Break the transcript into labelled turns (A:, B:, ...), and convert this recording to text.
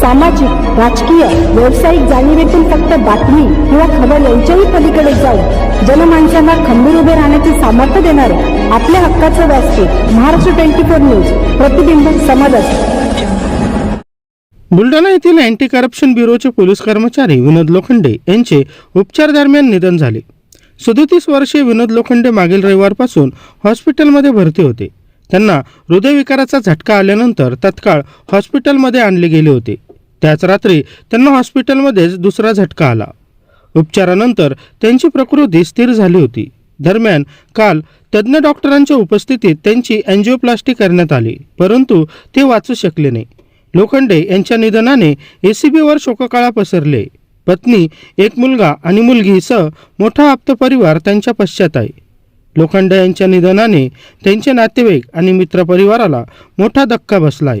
A: सामाजिक राजकीय व्यावसायिक जाणीवेतून फक्त बातमी किंवा खबर यांच्याही पलीकडे जाऊन जनमानसांना खंबीर उभे राहण्याचे सामर्थ्य देणारे आपल्या हक्काचं व्यासपीठ महाराष्ट्र ट्वेंटी फोर न्यूज प्रतिबिंब समाजात
B: बुलढाणा येथील अँटी करप्शन ब्युरोचे पोलीस कर्मचारी विनोद लोखंडे यांचे उपचार दरम्यान निधन झाले. सदोतीस वर्षीय विनोद लोखंडे मागील रविवारपासून हॉस्पिटलमध्ये भरती होते. त्यांना हृदयविकाराचा झटका आल्यानंतर तत्काळ हॉस्पिटलमध्ये आणले गेले होते. त्याच रात्री त्यांना हॉस्पिटलमध्येच दुसरा झटका आला. उपचारानंतर त्यांची प्रकृती स्थिर झाली होती. दरम्यान काल तज्ज्ञ डॉक्टरांच्या उपस्थितीत त्यांची अँजिओप्लास्टी करण्यात आली परंतु ते वाचू शकले नाही. लोखंडे यांच्या निधनाने एसीबीवर शोककाळा पसरले. पत्नी एक मुलगा आणि मुलगीसह मोठा आप्त परिवार त्यांच्या पश्चात आहे लोखंडे यांच्या निधनाने त्यांचे नातेवाईक आणि मित्रपरिवाराला मोठा धक्का बसला आहे